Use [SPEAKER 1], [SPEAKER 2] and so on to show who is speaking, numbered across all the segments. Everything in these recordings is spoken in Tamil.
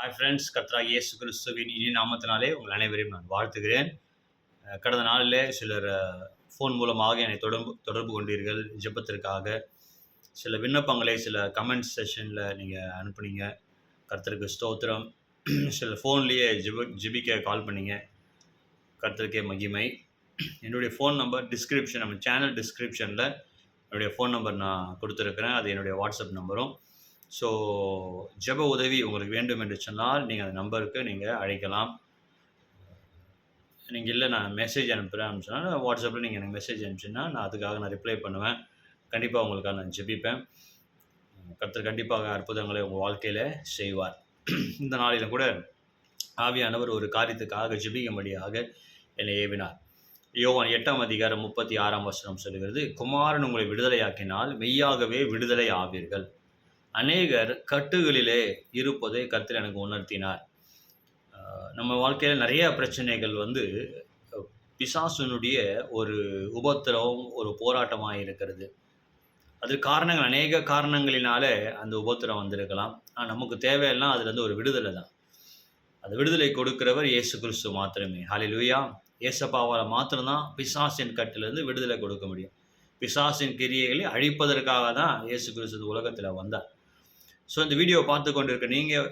[SPEAKER 1] ஹாய் ஃப்ரெண்ட்ஸ் கத்ரா இயேசு கிறிஸ்துவின் இனி நாமத்தினாலே உங்கள் அனைவரையும் நான் வாழ்த்துகிறேன். கடந்த நாளில் சிலர் ஃபோன் மூலமாக என்னை தொடர்பு தொடர்பு கொண்டீர்கள். ஜெபத்திற்காக சில விண்ணப்பங்களை சில கமெண்ட் செஷனில் நீங்கள் அனுப்புனீங்க. கர்த்தருக்கு ஸ்தோத்திரம். சில ஃபோன்லேயே ஜிப ஜிபிக்க கால் பண்ணிங்க. கர்த்தருக்கே மகிமை. என்னுடைய ஃபோன் நம்பர் டிஸ்கிரிப்ஷன் நம்ம சேனல் டிஸ்கிரிப்ஷனில் என்னுடைய ஃபோன் நம்பர் நான் கொடுத்துருக்குறேன். அது என்னுடைய வாட்ஸ்அப் நம்பரும் ஸோ ஜெப உதவி உங்களுக்கு வேண்டும் என்று சொன்னால் நீங்கள் அந்த நம்பருக்கு நீங்கள் அழைக்கலாம். நீங்கள் இல்லை நான் மெசேஜ் அனுப்புகிறேன் சொன்னால் வாட்ஸ்அப்பில் நீங்கள் எனக்கு மெசேஜ் அனுப்பிச்சுன்னா நான் அதுக்காக நான் ரிப்ளை பண்ணுவேன். கண்டிப்பாக உங்களுக்காக நான் ஜெபிப்பேன். கர்த்தர் கண்டிப்பாக அற்புதங்களை உங்கள் வாழ்க்கையில் செய்வார். இந்த நாளிலும் கூட ஆவியானவர் ஒரு காரியத்துக்காக ஜெபிக்கும்படியாக என்னை ஏவினார். யோவான் எட்டாம் அதிகாரம் முப்பத்தி ஆறாம் வசனம் சொல்கிறது குமாரன் உங்களை விடுதலையாக்கினால் மெய்யாகவே விடுதலை ஆவீர்கள். அநேகர் கட்டுகளிலே இருப்பதை கர்த்தர் எனக்கு உணர்த்தினார். நம்ம வாழ்க்கையில் நிறைய பிரச்சனைகள் வந்து பிசாசுனுடைய ஒரு உபத்திரவம் ஒரு போராட்டமாக இருக்கிறது. அது காரணங்கள் அநேக காரணங்களினாலே அந்த உபத்திரம் வந்திருக்கலாம். ஆனால் நமக்கு தேவையெல்லாம் அதுலேருந்து ஒரு விடுதலை தான். அந்த விடுதலை கொடுக்கிறவர் இயேசு கிறிஸ்து மாத்திரமே. ஹalleluya ஏசப்பாவால் மாத்திரம்தான் பிசாசின் கட்டிலிருந்து விடுதலை கொடுக்க முடியும். பிசாசின் கிரியைகளை அழிப்பதற்காக தான் இயேசு கிறிஸ்து உலகத்தில் வந்தார். ஸோ இந்த வீடியோ பார்த்து கொண்டு இருக்க நீங்கள்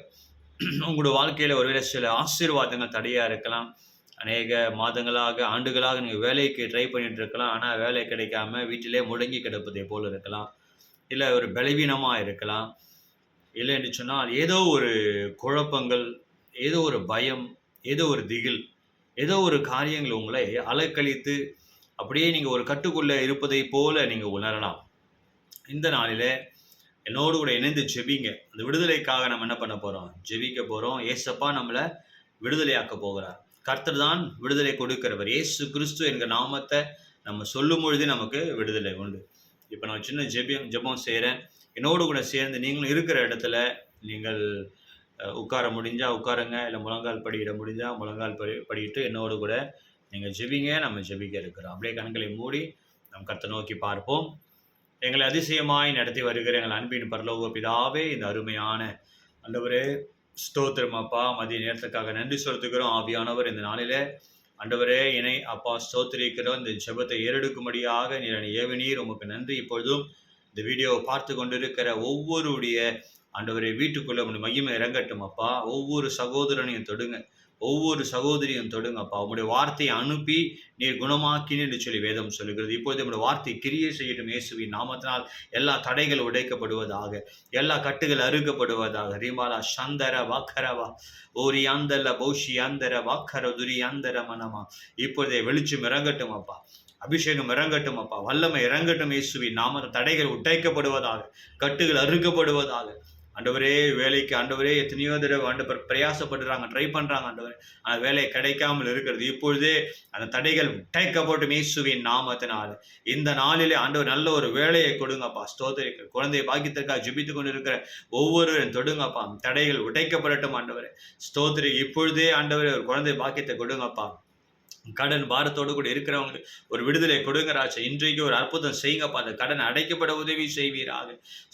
[SPEAKER 1] உங்களோட வாழ்க்கையில் ஒருவேளை சில ஆசீர்வாதங்கள் தடையாக இருக்கலாம். அநேக மாதங்களாக ஆண்டுகளாக நீங்கள் வேலைக்கு ட்ரை பண்ணிட்டு இருக்கலாம். ஆனால் வேலை கிடைக்காம வீட்டிலே முடங்கி கிடப்பதை போல் இருக்கலாம். இல்லை ஒரு பலவீனமாக இருக்கலாம். இல்லை என்று சொன்னால் ஏதோ ஒரு குழப்பங்கள் ஏதோ ஒரு பயம் ஏதோ ஒரு திகில் ஏதோ ஒரு காரியங்கள் உங்களை அலக்கழித்து அப்படியே நீங்கள் ஒரு கட்டுக்குள்ளே இருப்பதை போல நீங்கள் உணரலாம். இந்த நாளில் என்னோடு கூட இணைந்து ஜெபிங்க. அந்த விடுதலைக்காக நம்ம என்ன பண்ண போகிறோம் ஜெபிக்க போகிறோம் ஏசப்பா நம்மளை விடுதலையாக்க போகிறார். கர்த்தர் தான் விடுதலை கொடுக்கிறவர். ஏசு கிறிஸ்து என்கிற நாமத்தை நம்ம சொல்லும் பொழுது நமக்கு விடுதலை உண்டு. இப்போ நான் சின்ன ஜெபியம் ஜெபம் செய்கிறேன் என்னோடு கூட சேர்ந்து நீங்களும் இருக்கிற இடத்துல நீங்கள் உட்கார முடிஞ்சால் உட்காருங்க. இல்லை முழங்கால் படியிட முடிஞ்சால் முழங்கால் படி படிட்டு என்னோடு கூட நீங்கள் ஜெபிங்க. நம்ம ஜெபிக்க இருக்கிறோம். அப்படியே கண்களை மூடி நம் கர்த்தர் நோக்கி பார்ப்போம். எங்களை அதிசயமாய் நடத்தி வருகிற எங்கள் அன்பின் பரலோக பிதாவே இந்த அருமையான அண்டவரே ஸ்தோத்திரம் அப்பா. மதிய நேரத்துக்காக நன்றி செலுத்துகிறோம். ஆவியானவர் இந்த நாளிலே அண்டவரே இணை அப்பா ஸ்தோத்திரிக்கிறோம். இந்த ஜெபத்தை ஏறெடுக்கும்படியாக நீர் ஏவினீர் உமக்கு நன்றி. இப்பொழுதும் இந்த வீடியோவை பார்த்து கொண்டிருக்கிற ஒவ்வொருடைய ஆண்டவரே வீட்டுக்குள்ளே உங்களுடைய மகிமை இறங்கட்டும் அப்பா. ஒவ்வொரு சகோதரனையும் தொடுங்க. ஒவ்வொரு சகோதரியும் தொடுங்க அப்பா. உங்களுடைய வார்த்தையை அனுப்பி நீர் குணமாக்கினு என்று சொல்லி வேதம் சொல்லுகிறது. இப்போது நம்முடைய வார்த்தை கிரியை செய்யட்டும் இயேசுவின் நாமத்தினால் எல்லா தடைகள் உடைக்கப்படுவதாக எல்லா கட்டுகள் அறுக்கப்படுவதாக. ரீமாலா சந்தர வாக்கரவா ஓரி அந்தல பௌஷி அந்தர வாக்கர துரி அந்தர மனமா. இப்பொழுதே வெளிச்சம் இறங்கட்டும் அப்பா. அபிஷேகம் இறங்கட்டும் அப்பா. வல்லமை இறங்கட்டும் இயேசுவின் நாம தடைகள் உடைக்கப்படுவதாக கட்டுகள் அறுக்கப்படுவதாக. ஆண்டவரே வேலைக்கு ஆண்டவரே எத்தனையோ தடவை ஆண்டவர் பிரயாசப்படுறாங்க ட்ரை பண்ணுறாங்க ஆண்டவர். அந்த வேலை கிடைக்காமல் இருக்கிறது. இப்பொழுதே அந்த தடைகள் உடைக்கப்பட்டும் மீசுவின் நாமத்தினால். இந்த நாளிலே ஆண்டவர் நல்ல ஒரு வேலையை கொடுங்கப்பா. ஸ்தோத்திரிக்க குழந்தை பாக்கியத்திற்காக ஜிபித்து கொண்டு இருக்கிற ஒவ்வொருவரும் தொடுங்கப்பா. தடைகள் உடைக்கப்படட்டும் ஆண்டவரே. ஸ்தோத்திரி. இப்பொழுதே ஆண்டவரே ஒரு குழந்தை பாக்கியத்தை கொடுங்கப்பா. கடன் பாரத்தோடு கூட இருக்கிறவங்களுக்கு ஒரு விடுதலை கொடுங்க ராஜா. இன்றைக்கு ஒரு அற்புதம் செய்யுங்கப்பா. அந்த கடன் அடைக்கப்பட உதவி செய்வீராக.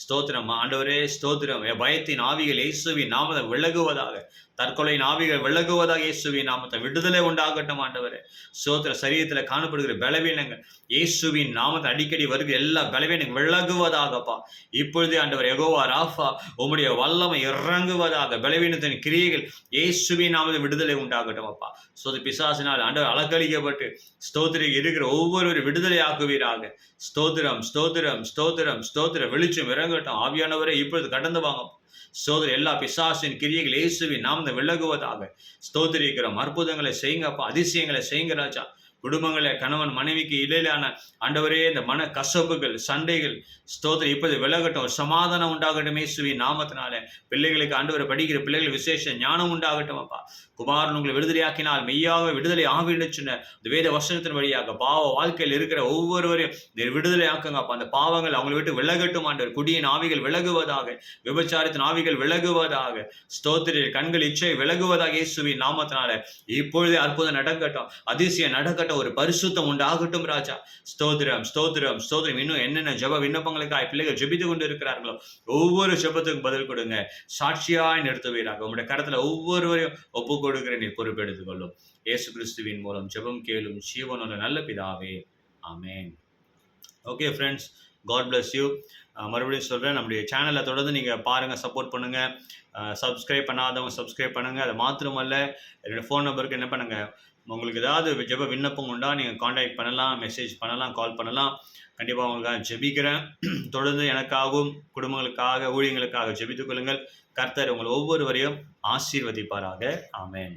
[SPEAKER 1] ஸ்தோத்திரம் ஆண்டவரே ஸ்தோத்திரம். பயத்தின் ஆவிகள் இயேசுவின் நாமத்தை விலகுவதாக. தற்கொலையின் ஆவிகள் விலகுவதாக இயேசுவின் நாமத்தை விடுதலை உண்டாகட்டும் ஆண்டவரே. ஸ்தோத்திர சரீரத்தில் காணப்படுகிற பலவீனங்கள் இயேசுவின் நாமத்தை அடிக்கடி வருகிற எல்லா பலவீனங்கள் விலகுவதாகப்பா. இப்பொழுதே ஆண்டவர் எகோவா ராஃபா உம்முடைய வல்லமை இறங்குவதாக. பலவீனத்தின் கிரியைகள் இயேசுவின் நாமத்தை விடுதலை உண்டாகட்டும் அப்பா சோதி பிசாசினால் ஆண்டவர் வாக்களிக்கப்பட்டு ஸ்தோத்திரி இருக்கிற ஒவ்வொருவரும் விடுதலை ஆக்குவீராக ஸ்தோத்திரம் ஸ்தோத்திரம் ஸ்தோத்திரம் ஸ்தோத்திரம் வெளிச்சம் இறங்கட்டும். ஆவியானவரே இப்பொழுது கடந்து வாங்க. ஸ்தோத்திர எல்லா பிசாசின் கிரியைகள் இயேசுவின் நாம் விலகுவதாக. ஸ்தோத்திரிக்கிறோம் அற்புதங்களை செய்யுங்கப்பா. அதிசயங்களை செய்யுங்க ராஜா. குடும்பங்களை கணவன் மனைவிக்கு இடையிலான ஆண்டவரே இந்த மன கசப்புகள் சண்டைகள் ஸ்தோத்திரம் இப்போது விலகட்டும். சமாதானம் உண்டாகட்டும் இயேசுவின் நாமத்தினால. பிள்ளைகளுக்கு ஆண்டவரை படிக்கிற பிள்ளைகள் விசேஷ ஞானம் உண்டாகட்டும் அப்பா குமாரன் உங்களை விடுதலையாக்கினால் மெய்யாக விடுதலை ஆவின்னு சொன்ன வேத வசனத்தின் வழியாக பாவ வாழ்க்கையில் இருக்கிற ஒவ்வொருவரையும் விடுதலை ஆக்குங்கப்பா அந்த பாவங்கள் அவங்களை விட்டு விலகட்டும் ஆண்டவர். குடியின் ஆவிகள் விலகுவதாக விபச்சாரத்தின் ஆவிகள் விலகுவதாக ஸ்தோத்திர கண்கள் இச்சை விலகுவதாக இயேசுவின் நாமத்தினால இப்பொழுதே அற்புதம் நடக்கட்டும் அதிசயம் நடக்கட்டும் ஒரு பரிசுத்தம் உண்டாகட்டும் ராஜா. ஸ்தோத்திரம் ஸ்தோத்திரம் ஸ்தோத்திரம். இன்னும் என்னென்ன ஜெப விண்ணப்பங்களுக்காக பிள்ளைகள் ஜெபித்து கொண்டு இருக்கிறார்களோ ஒவ்வொரு ஜெபத்துக்கும் பதில் கொடுங்க. சாட்சியாய் நிறுத்துவீராக. உங்களுடைய கடத்துல ஒவ்வொருவரையும் ஒப்பு கொடுக்கிற நீர் பொறுப்பெடுத்துக் கொள்ளும். இயேசு கிறிஸ்துவின் மூலம் ஜெபம் கேளும் ஜீவனோட நல்ல பிதாவே. ஆமேன். Okay friends God bless you மறுபடியும் சொல்கிறேன் நம்முடைய சேனலை தொடர்ந்து நீங்கள் பாருங்கள் சப்போர்ட் பண்ணுங்கள் சப்ஸ்கிரைப் பண்ணாதவங்க சப்ஸ்கிரைப் பண்ணுங்கள் அது மாத்திரமல்ல என்னோடய ஃபோன் நம்பருக்கு என்ன பண்ணுங்கள் உங்களுக்கு ஏதாவது ஜெப விண்ணப்பம் உண்டா நீங்கள் காண்டாக்ட் பண்ணலாம் மெசேஜ் பண்ணலாம் கால் பண்ணலாம். கண்டிப்பாக உங்களுக்காக ஜெபிக்கிறேன். தொடர்ந்து எனக்காகவும் குடும்பங்களுக்காக ஊழியங்களுக்காக ஜெபித்துக் கொள்ளுங்கள். கர்த்தர் உங்கள் ஒவ்வொருவரையும் ஆசீர்வதிப்பாராக. ஆமேன்.